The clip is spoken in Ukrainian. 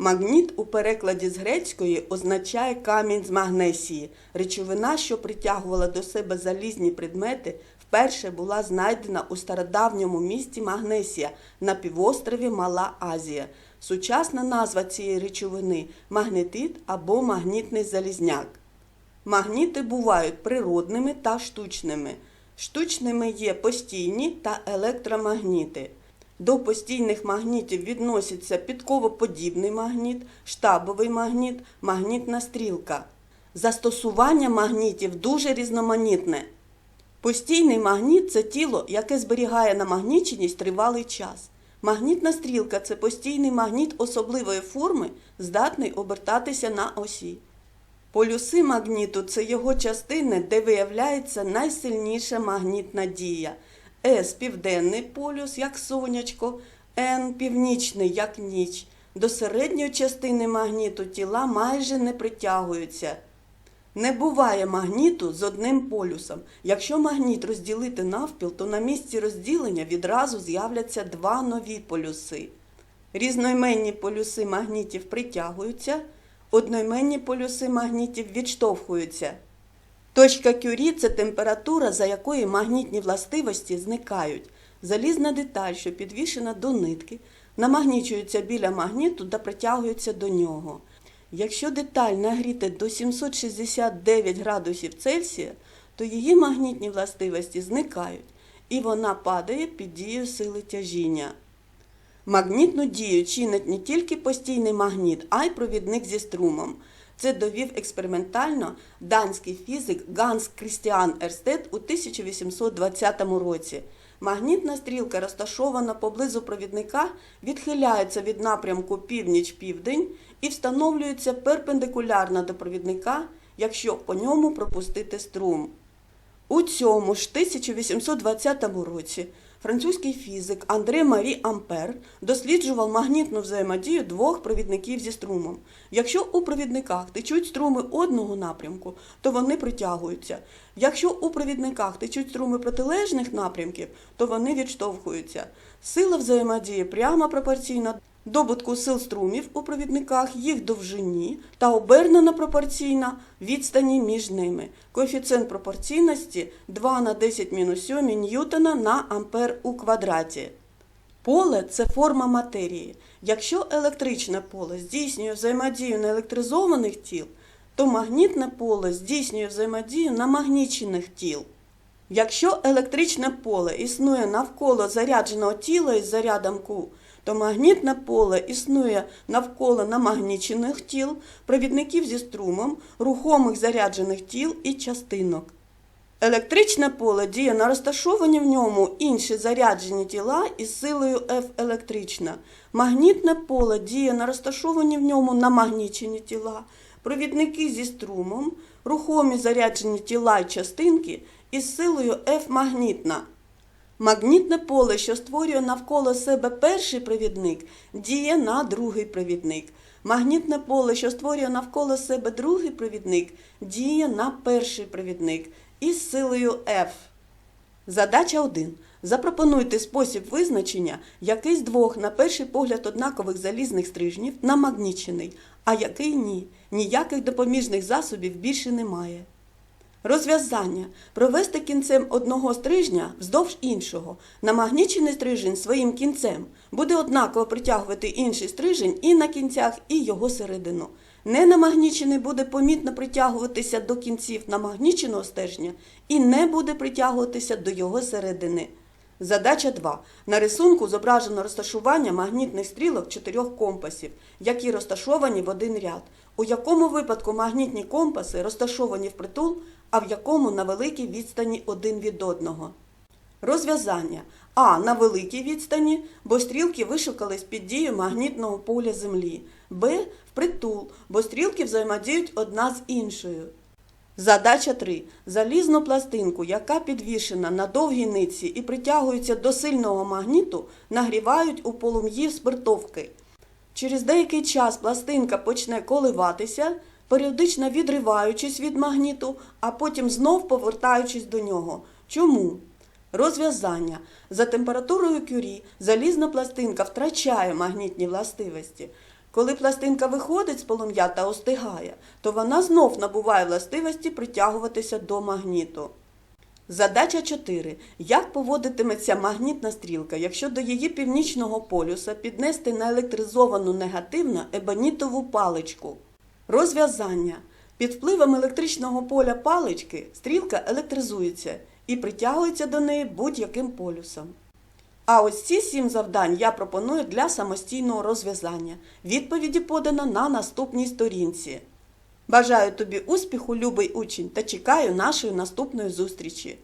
Магніт у перекладі з грецької означає камінь з магнесії. Речовина, що притягувала до себе залізні предмети, вперше була знайдена у стародавньому місті Магнесія на півострові Мала Азія. Сучасна назва цієї речовини магнетит або магнітний залізняк. Магніти бувають природними та штучними. Штучними є постійні та електромагніти. До постійних магнітів відносяться підковоподібний магніт, штабовий магніт, магнітна стрілка. Застосування магнітів дуже різноманітне. Постійний магніт це тіло, яке зберігає намагніченість тривалий час. Магнітна стрілка це постійний магніт особливої форми, здатний обертатися на осі. Полюси магніту це його частини, де виявляється найсильніша магнітна дія. С південний полюс, як сонячко, Н північний, як ніч. До середньої частини магніту тіла майже не притягуються. Не буває магніту з одним полюсом. Якщо магніт розділити навпіл, то на місці розділення відразу з'являться два нові полюси. Різноіменні полюси магнітів притягуються, одноіменні полюси магнітів відштовхуються. Точка кюрі це температура, за якої магнітні властивості зникають. Залізна деталь, що підвішена до нитки, намагнічується біля магніту та притягується до нього. Якщо деталь нагріти до 769 градусів Цельсія, то її магнітні властивості зникають, і вона падає під дією сили тяжіння. Магнітну дію чинить не тільки постійний магніт, а й провідник зі струмом. Це довів експериментально данський фізик Ганс Крістіан Ерстед у 1820 році. Магнітна стрілка, розташована поблизу провідника, відхиляється від напрямку північ-південь і встановлюється перпендикулярно до провідника, якщо по ньому пропустити струм. У цьому ж 1820 році французький фізик Андре Марі Ампер досліджував магнітну взаємодію двох провідників зі струмом. Якщо у провідниках течуть струми одного напрямку, то вони притягуються. Якщо у провідниках течуть струми протилежних напрямків, то вони відштовхуються. Сила взаємодії прямо пропорційна добутку сил струмів у провідниках, їх довжині та обернено пропорційна відстані між ними. Коефіцієнт пропорційності 2 на 10 мінус 7 ньютона на ампер у квадраті. Поле це форма матерії. Якщо електричне поле здійснює взаємодію неелектризованих тіл, то магнітне поле здійснює взаємодію намагнічених тіл. Якщо електричне поле існує навколо зарядженого тіла із зарядом Q, то магнітне поле існує навколо намагнічених тіл, провідників зі струмом, рухомих заряджених тіл і частинок. Електричне поле діє на розташовані в ньому інші заряджені тіла із силою F електрична. Магнітне поле діє на розташовані в ньому намагнічені тіла, провідники зі струмом, рухомі заряджені тіла й частинки із силою F магнітна. Магнітне поле, що створює навколо себе перший провідник, діє на другий провідник. Магнітне поле, що створює навколо себе другий провідник, діє на перший провідник із силою F. Задача 1. Запропонуйте спосіб визначення, який з двох, на перший погляд, однакових залізних стрижнів намагнічений, а який ні. Ніяких допоміжних засобів більше немає. Розв'язання. Провести кінцем одного стрижня вздовж іншого. Намагнічений стрижень своїм кінцем буде однаково притягувати інший стрижень і на кінцях, і його середину. Ненамагнічений буде помітно притягуватися до кінців намагніченого стержня і не буде притягуватися до його середини. Задача 2. На рисунку зображено розташування магнітних стрілок чотирьох компасів, які розташовані в один ряд. У якому випадку магнітні компаси розташовані впритул, а в якому на великій відстані один від одного. Розв'язання. А. На великій відстані, бо стрілки вишукались під дією магнітного поля Землі. Б. Впритул, бо стрілки взаємодіють одна з іншою. Задача 3. Залізну пластинку, яка підвішена на довгій ниці і притягується до сильного магніту, нагрівають у полум'ї спиртовки. Через деякий час пластинка почне коливатися, періодично відриваючись від магніту, а потім знов повертаючись до нього. Чому? Розв'язання. За температурою кюрі залізна пластинка втрачає магнітні властивості. Коли пластинка виходить з полум'я та остигає, то вона знов набуває властивості притягуватися до магніту. Задача 4. Як поводитиметься магнітна стрілка, якщо до її північного полюса піднести наелектризовану негативно ебонітову паличку? Розв'язання. Під впливом електричного поля палички стрілка електризується і притягується до неї будь-яким полюсом. А ось ці сім завдань я пропоную для самостійного розв'язання. Відповіді подано на наступній сторінці. Бажаю тобі успіху, любий учень, та чекаю нашої наступної зустрічі.